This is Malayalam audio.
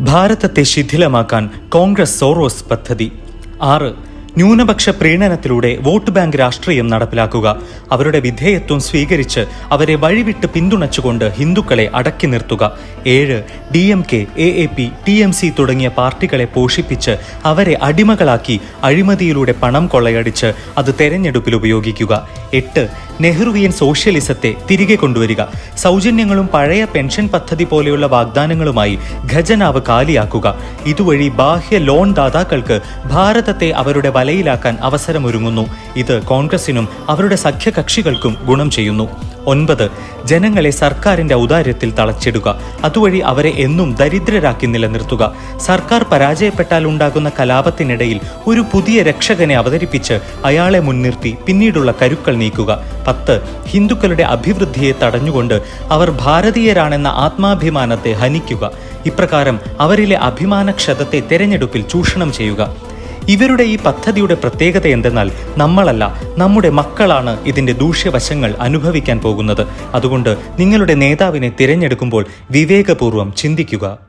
ഭാരതത്തെ ശിഥിലമാക്കാൻ കോൺഗ്രസ് സോറോസ് പദ്ധതി. ആറ് ന്യൂനപക്ഷ പ്രീണനത്തിലൂടെ വോട്ട് ബാങ്ക് രാഷ്ട്രീയം നടപ്പിലാക്കുക. അവരുടെ വിധേയത്വം സ്വീകരിച്ച് അവരെ വഴിവിട്ട് പിന്തുണച്ചുകൊണ്ട് ഹിന്ദുക്കളെ അടക്കി നിർത്തുക. ഏഴ് D M K A P T M C തുടങ്ങിയ പാർട്ടികളെ പോഷിപ്പിച്ച് അവരെ അടിമകളാക്കി അഴിമതിയിലൂടെ പണം കൊള്ളയടിച്ച് അത് തെരഞ്ഞെടുപ്പിൽ ഉപയോഗിക്കുക. എട്ട് നെഹ്റുവിയൻ സോഷ്യലിസത്തെ തിരികെ കൊണ്ടുവരിക. സൗജന്യങ്ങളും പഴയ പെൻഷൻ പദ്ധതി പോലെയുള്ള വാഗ്ദാനങ്ങളുമായി ഖജനാവ് കാലിയാക്കുക. ഇതുവഴി ബാഹ്യ ലോൺ ദാതാക്കൾക്ക് ഭാരതത്തെ അവരുടെ വലയിലാക്കാൻ അവസരമൊരുങ്ങുന്നു. ഇത് കോൺഗ്രസിനും അവരുടെ സഖ്യകക്ഷികൾക്കും ഗുണം ചെയ്യുന്നു. ഒൻപത്. ജനങ്ങളെ സർക്കാരിന്റെ ഔദാര്യത്തിൽ തളച്ചിടുക. അതുവഴി അവരെ എന്നും ദരിദ്രരാക്കി നിലനിർത്തുക. സർക്കാർ പരാജയപ്പെട്ടാൽ ഉണ്ടാകുന്ന കലാപത്തിനിടയിൽ ഒരു പുതിയ രക്ഷകനെ അവതരിപ്പിച്ച് അയാളെ മുൻനിർത്തി പിന്നീടുള്ള കരുക്കൾ നീക്കുക. പത്ത്. ഹിന്ദുക്കളുടെ അഭിവൃദ്ധിയെ തടഞ്ഞുകൊണ്ട് അവർ ഭാരതീയരാണെന്ന ആത്മാഭിമാനത്തെ ഹനിക്കുക. ഇപ്രകാരം അവരിലെ അഭിമാനക്ഷതത്തെ തെരഞ്ഞെടുപ്പിൽ ചൂഷണം ചെയ്യുക. ഇവരുടെ ഈ പദ്ധതിയുടെ പ്രത്യേകത എന്തെന്നാൽ നമ്മളല്ല നമ്മുടെ മക്കളാണ് ഇതിന്റെ ദൂഷ്യവശങ്ങൾ അനുഭവിക്കാൻ പോകുന്നത്. അതുകൊണ്ട് നിങ്ങളുടെ നേതാവിനെ തിരഞ്ഞെടുക്കുമ്പോൾ വിവേകപൂർവം ചിന്തിക്കുക.